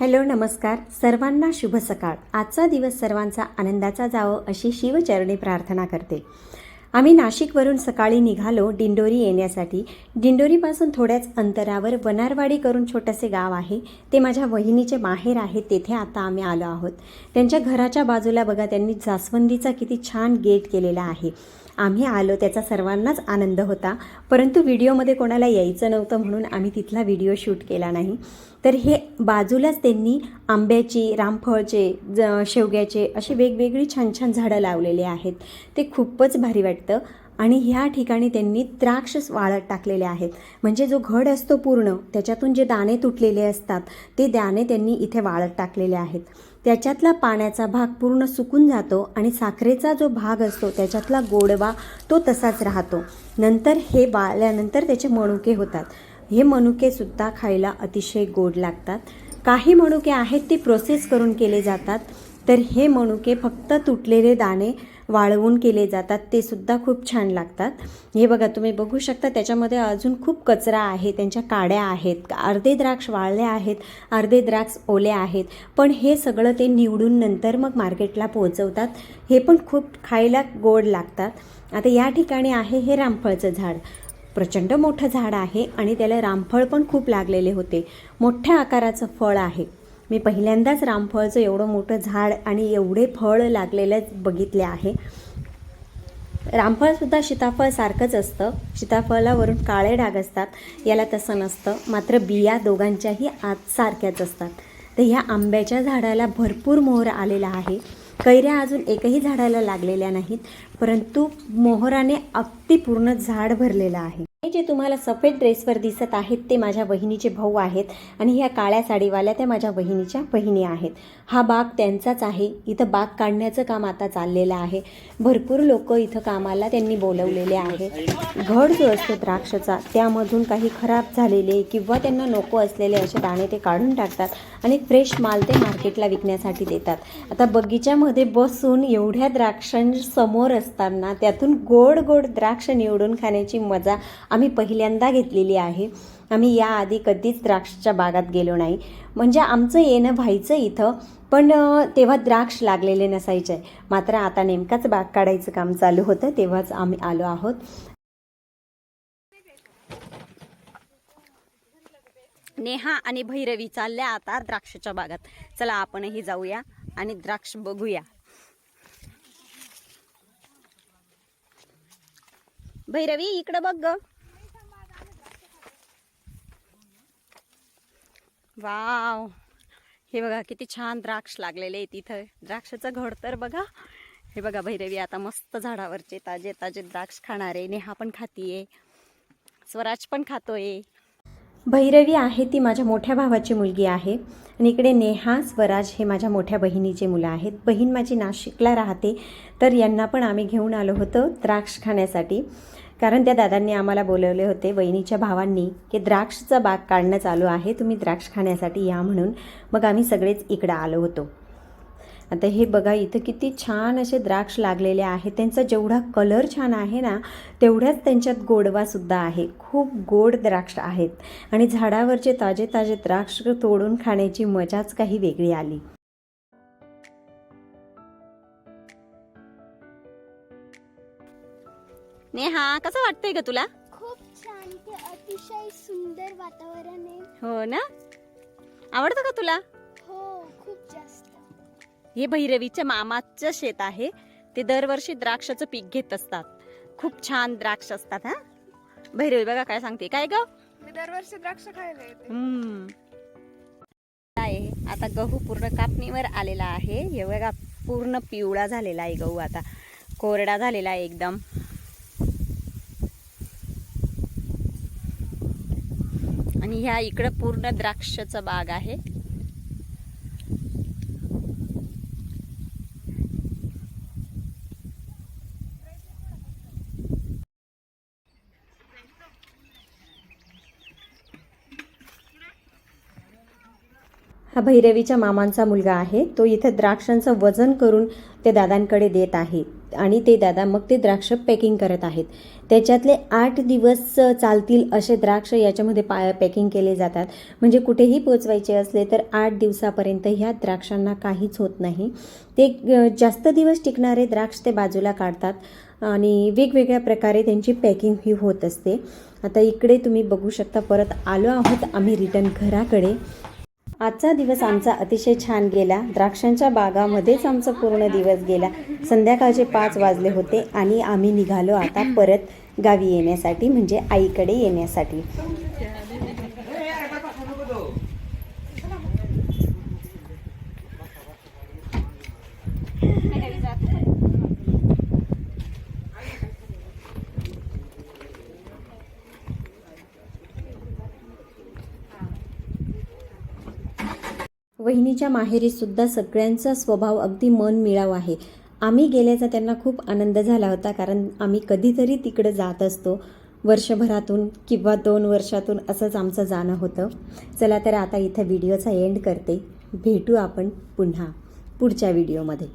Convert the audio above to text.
Hello नमस्कार. सर्वांना शुभ सकाळ. आजचा दिवस सर्वांचा आनंदाचा जावो अशी शिवचरणी प्रार्थना करते. आम्ही नाशिकवरून सकाळी निघालो दिंडोरी येण्यासाठी. दिंडोरीपासून थोड्याच अंतरावर वनारवाडी करून छोटंसे गाव आहे. ते माझ्या वहिनीचे माहेर आहे. तेथे आता आम्ही आलो आहोत. त्यांच्या घराच्या बाजूला बघा त्यांनी जास्वंदीचा किती छान गेट केलेला आहे. आम्ही आलो त्याचा सर्वांनाच आनंद होता. परंतु व्हिडिओमध्ये कोणाला यायचं नव्हतं म्हणून आम्ही तिथला व्हिडिओ शूट केला नाही. तर हे बाजूलाच त्यांनी आंब्याची रामफळचे ज शेवग्याचे अशी वेगवेगळी छान छान झाडं लावलेले आहेत. ते खूपच भारी वाटतं. आणि ह्या ठिकाणी त्यांनी द्राक्ष वाळत टाकलेले आहेत. म्हणजे जो घड असतो पूर्ण त्याच्यातून जे दाणे तुटलेले असतात ते दाणे त्यांनी इथे वाळत टाकलेले आहेत. त्याच्यातला पाण्याचा भाग पूर्ण सुकून जातो आणि साखरेचा जो भाग असतो त्याच्यातला गोडवा तो तसाच राहतो. नंतर हे वाळल्यानंतर त्याचे मणुके होतात. हे मनुकेसुद्धा खायला अतिशय गोड लागतात. काही मनुके आहेत ते प्रोसेस करून केले जातात. तर हे मनुके फक्त तुटलेले दाणे वाळवून केले जातात. ते सुद्धा खूप छान लागतात. हे बघा तुम्ही बघू शकता त्याच्यामध्ये अजून खूप कचरा आहे. त्यांच्या काड्या आहेत. अर्धे द्राक्ष वाळले आहेत अर्धे द्राक्ष ओले आहेत. पण हे सगळं ते निवडून नंतर मग मार्केटला पोहोचवतात. हे पण खूप खायला गोड लागतात. आता या ठिकाणी आहे हे रामफळचं झाड. प्रचंड मोठं झाड आहे आणि त्याला रामफळ पण खूप लागलेले होते. मोठ्या आकाराचं फळ आहे. मी पहिल्यांदाच रामफळचं एवढं मोठं झाड आणि एवढे फळ लागलेलं बघितले आहे. रामफळसुद्धा सीताफळ सारखंच असतं. सीताफळावरून काळे डाग असतात. याला तसं नसतं. मात्र बिया दोघांच्याही आत सारख्याच असतात. तर ह्या आंब्याच्या झाडाला भरपूर मोहर आलेला आहे. कैऱ्या अजून एकही झाडाला लागलेल्या नाहीत. परंतु मोहराने अगदी पूर्ण झाड भरलेलं आहे. हे जे तुम्हाला सफेद ड्रेसवर दिसत आहेत ते माझ्या बहिणीचे भाऊ आहेत आणि ह्या काळ्या साडीवाल्या त्या माझ्या बहिणीच्या बहिणी आहेत. हा बाग त्यांचाच आहे. इथं बाग काढण्याचं काम आता चाललेलं आहे. भरपूर लोक इथं कामाला त्यांनी बोलवलेले आहे. घड जो असतो द्राक्षाचा त्यामधून काही खराब झालेले किंवा त्यांना नको असलेले असे दाणे ते काढून टाकतात आणि फ्रेश माल ते मार्केटला विकण्यासाठी देतात. आता बगीच्यामध्ये बसून एवढ्या द्राक्षांसमोर असताना त्यातून गोड गोड द्राक्ष निवडून खाण्याची मजा आम्ही पहिल्यांदा घेतलेली आहे. आम्ही याआधी कधीच द्राक्षच्या बागात गेलो नाही. म्हणजे आमचं येणं व्हायचं इथं पण तेव्हा द्राक्ष लागलेले नसायचे. मात्र आता नेमकाच बाग काढायचं काम चालू होतं तेव्हाच आम्ही आलो आहोत. नेहा आणि भैरवी चालल्या आता द्राक्षाच्या बागात. चला आपणही जाऊया आणि द्राक्ष बघूया. भैरवी इकडं बघ ग. वाव. हे बघा किती छान द्राक्ष लागलेले आहेत इथं द्राक्षाचं घड तर बघा. हे बघा भैरवी आता मस्त झाडावरचे ताजे ताजे द्राक्ष खाणारे. नेहा पण खातीये. स्वराज पण खातोय. भैरवी आहे ती माझ्या मोठ्या भावाची मुलगी आहे आणि इकडे नेहा स्वराज हे माझ्या मोठ्या बहिणीचे मुलं आहेत. बहीण माझी नाशिकला राहते तर यांना पण आम्ही घेऊन आलो होतो द्राक्ष खाण्यासाठी. कारण त्या दादांनी आम्हाला बोलवले होते वहिनीच्या भावांनी की द्राक्षचा बाग काढणं चालू आहे तुम्ही द्राक्ष खाण्यासाठी या म्हणून. मग आम्ही सगळेच इकडं आलो होतो. आता हे बघा इथं किती छान असे द्राक्ष लागलेले आहेत. त्यांचा जेवढा कलर छान आहे ना तेवढ्याच त्यांच्यात गोडवासुद्धा आहे. खूप गोड द्राक्ष आहेत. आणि झाडावरचे ताजे ताजे द्राक्ष तोडून खाण्याची मजाच काही वेगळी आली. नेहा कसं वाटतंय ग तुला? खूप छान. ते अतिशय सुंदर वातावरण आहे. हो ना? आवडतं का तुला? हे भैरवीच्या मामाचं शेत आहे. ते दरवर्षी द्राक्षाचं पीक घेत असतात. खूप छान द्राक्ष असतात हा? भैरवी बघा काय सांगते. काय ग? मी दरवर्षी द्राक्ष खायला येते. हम्म. आहे. आता गहू पूर्ण कापणीवर आलेला आहे. हे बघा पूर्ण पिवळा झालेला आहे गहू आता. कोरडा झालेला आहे एकदम. आणि ह्या इकडं पूर्ण द्राक्षाचा बाग आहे. हा भैरवीच्या मामांचा मुलगा आहे. तो इथं द्राक्षांचं वजन करून ते दादांकडे देत आहे. आणि ते दादा मग ते द्राक्ष पॅकिंग करत आहेत. त्याच्यातले आठ दिवस चालतील असे द्राक्ष याच्यामध्ये पा पॅकिंग केले जातात. म्हणजे कुठेही पोचवायचे असले तर आठ दिवसापर्यंत ह्या द्राक्षांना काहीच होत नाही. ते जास्त दिवस टिकणारे द्राक्ष ते बाजूला काढतात. आणि वेगवेगळ्या प्रकारे त्यांची पॅकिंग ही होत असते. आता इकडे तुम्ही बघू शकता परत आलो आहोत आम्ही रिटर्न घराकडे. आजचा दिवस आमचा अतिशय छान गेला. द्राक्षांच्या बागामध्येच आमचा पूर्ण दिवस गेला. संध्याकाळचे पाच वाजले होते आणि आम्ही निघालो आता परत गावी येण्यासाठी म्हणजे आईकडे येण्यासाठी. वहिनीच्या माहेरीसुद्धा सगळ्यांचा स्वभाव अगदी मन मिळाव आहे. आम्ही गेल्याचा त्यांना खूप आनंद झाला होता कारण आम्ही कधीतरी तिकडं जात असतो वर्षभरातून किंवा दोन वर्षातून असंच आमचं जाणं होतं. चला तर आता इथं व्हिडिओचा एंड करते. भेटू आपण पुन्हा पुढच्या व्हिडिओमध्ये.